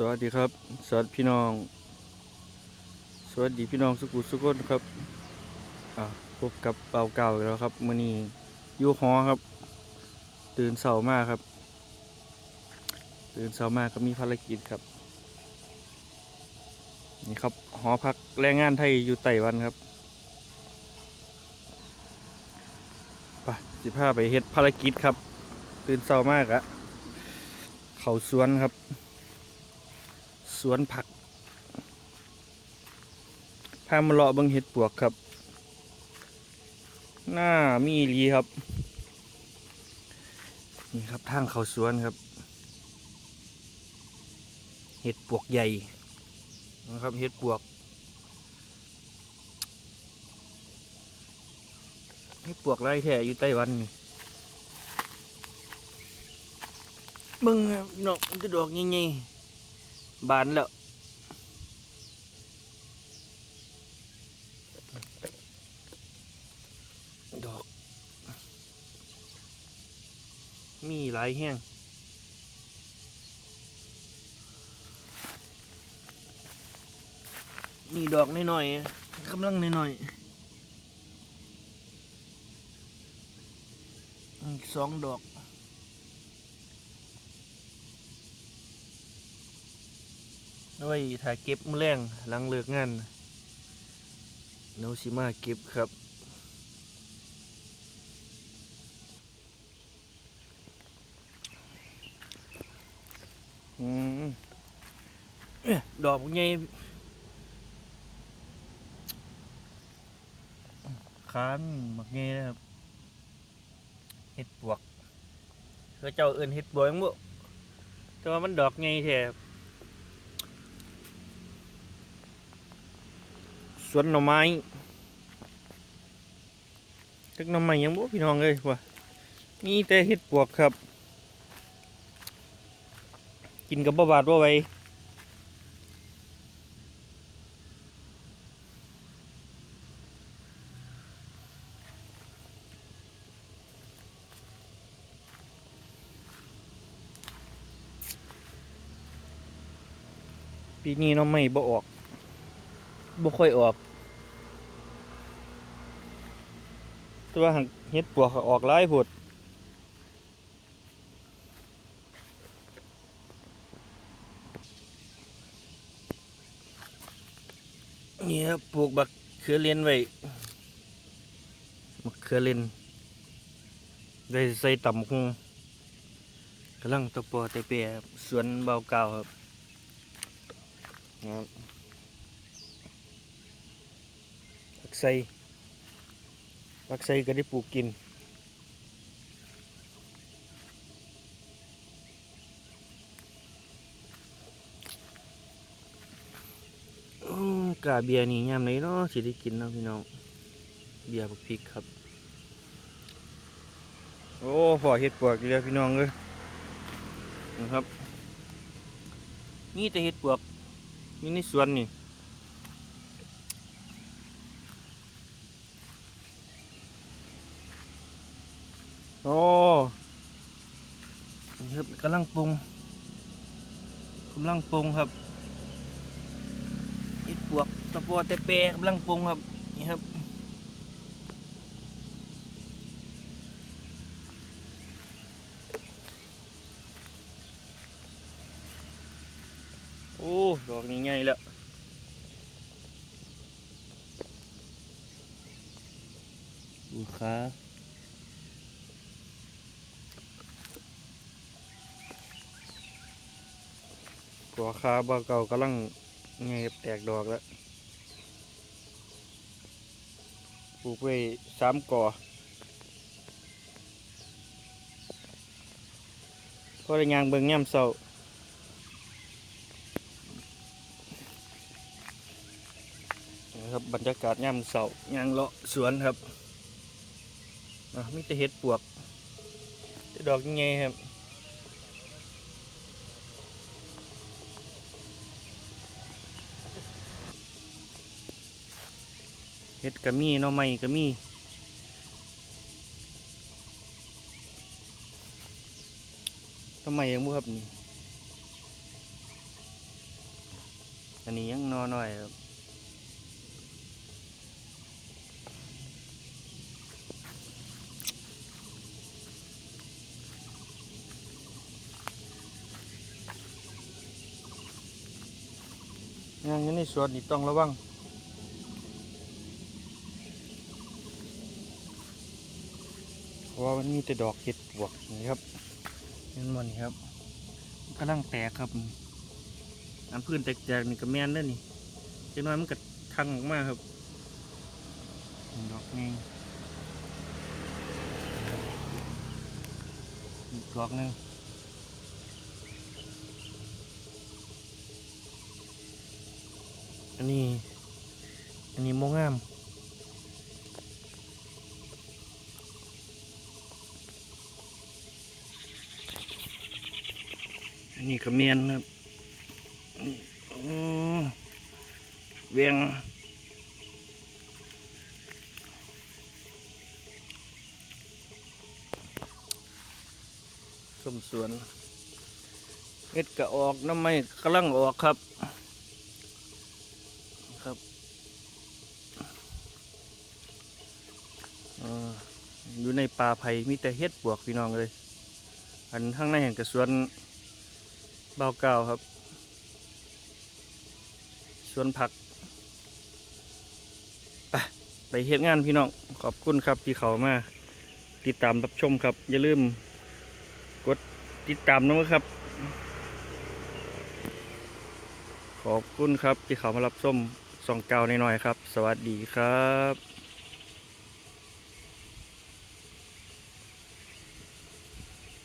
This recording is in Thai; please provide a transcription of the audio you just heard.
สวัสดีครับ สวัสดีพี่น้อง สวัสดีพี่น้องสุกุสุกนครับอ่าพบกับเป่าเก่าแล้วครับมื่อนี้อยู่หอครับ ตื่นเสามากครับ ตื่นเสามากก็มีภารกิจครับ นี่ครับหอพักแรงงานไทยอยู่ไต้หวันครับไปสิพาไปเฮ็ดภารกิจครับ ตื่นเสามากอะเขาสวนครับ วนผัก พามาเลาะบังเห็ดปวกครับ หน้ามีอีหลีครับ นี่ครับทางเขาสวนครับ เห็ดปวกใหญ่นะครับเห็ดปวก เห็ดปวกไรแท้อยู่ไต้หวันนี่มึงครับนกมันจะดอกใหญ่ๆ บานแล้วดอก มีหลายแห้งมีดอกน้อยๆกำลังน้อยๆอีกสองดอก เอาไว้ถ่ายเก็บมือแรงหลังเลิกงานเนาสิมาเก็บครับอืมเอ๊ะดอกใหญ่ขานมักใหญ่นะครับเห็ดปวกเขาเจ้าเอิ้นเห็ดปวกยังบ่แต่ว่ามันดอกใหญ่แท้ สวนหน่อไม้จักหน่อไม้ยังบ่พี่น้องเลยว่ะมีแต่เห็ดปวกครับ กินกับบ่บาดบ่ไหวปีนี้น่อไม้บ่ออก บ่ค่อยออก แต่ว่าหักเฮ็ดปวกออกหลายโพดนี่ครับปลูกบักเขือเลนไว้บักเขือเลนได้ใส่ต่ำคงกำลังตะปอตะเปียสวนเบาเก่าครับครับ ผัก ไซผักไซก็ได้ปลูกกิน กาเบียนี่ยามไหนเนาะสิได้กินเนาะพี่น้อง เบียร์บักพริกครับ โอ้พอเห็ดปวกอีกแล้วพี่น้องเลยนะครับ นี่แต่เห็ดปวกนี่ในสวนนี่ โอ้นี่ครับกำลังปรุงกำลังปรุงครับเห็ดปวกตะปอตะเปกำลังปรุงครับนี่ครับโอ้ดอกนี้ใหญ่แล้วดูขา กัวคาบาเก่ากำลังเงียบแตกดอกแล้วปลูกไว้สามก่อพอได้ยางเบิ่งย่ำเศร้าครับบรรยากาศย่ำเศร้ายางเลาะสวนครับมีแต่เห็ดปวกแต่ดอกยังไงครับ เฮ็ดก็มีหน่อไม้ก็มีหน่อไมยังบ่ครับนี่อันนี้ยังนอหน่อยครับยังอยู่ในสวนนี่ต้องระวัง เพราะ ว่ามันมีแต่ดอกเห็ดปวกนี่ครับเห็นมันครับกำลังแตกครับอันพื้นแตกๆนี่ก็แม่นเด้อนี่เจ้าน้อยมันก็ทังออกมาครับดอกนี้ดอกหนึงอันนี้ อันนี้โมงาม นนี้ก็เมียนครับเวียงสมสวนเอ็ดก็ออกน้ำไม่กำลังออกครับ ครับอยู่ในป่าไผ่มีแต่เฮ็ดปวกพี่น้องเลย อันข้างในแห่งกระสวน เบาเก่าครับ สวนผัก ไปไปเฮ็ดงานพี่น้อง ขอบคุณครับที่เขามา ติดตามรับชมครับ อย่าลืม กดติดตามนะครับ ขอบคุณครับที่เขามารับชมส่องเก่าหน่อยๆครับ สวัสดีครับ